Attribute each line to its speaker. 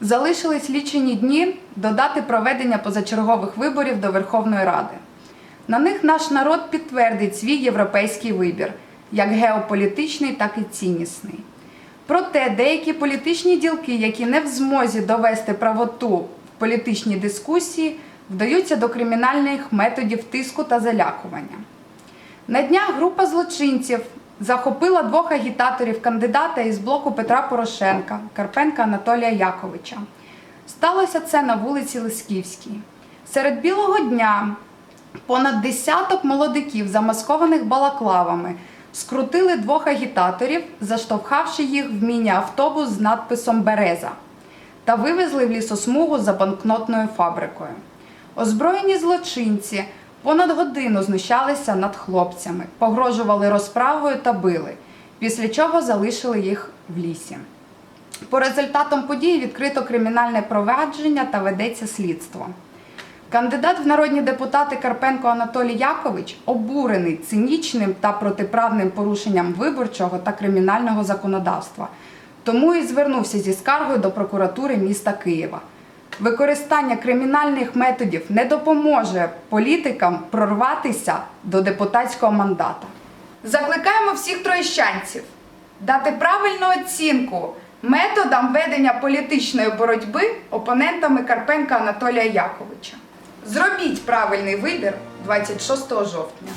Speaker 1: Залишились лічені дні до дати проведення позачергових виборів до Верховної Ради. На них наш народ підтвердить свій європейський вибір, як геополітичний, так і ціннісний. Проте деякі політичні ділки, які не в змозі довести правоту в політичній дискусії, вдаються до кримінальних методів тиску та залякування. На днях група злочинців захопила двох агітаторів кандидата із блоку Петра Порошенка Карпенка Анатолія Яковича. Сталося це на вулиці Лисківській. Серед білого дня понад десяток молодиків, замаскованих балаклавами, скрутили двох агітаторів, заштовхавши їх в міні-автобус з надписом Береза та вивезли в лісосмугу за банкнотною фабрикою. Озброєні злочинці понад годину знущалися над хлопцями, погрожували розправою та били, після чого залишили їх в лісі. По результатам події відкрито кримінальне провадження та ведеться слідство. Кандидат в народні депутати Карпенко Анатолій Якович обурений цинічним та протиправним порушенням виборчого та кримінального законодавства. Тому і звернувся зі скаргою до прокуратури міста Києва. Використання кримінальних методів не допоможе політикам прорватися до депутатського мандата. Закликаємо всіх троєщанців дати правильну оцінку методам ведення політичної боротьби опонентами Карпенка Анатолія Яковича. Зробіть правильний вибір 26 жовтня.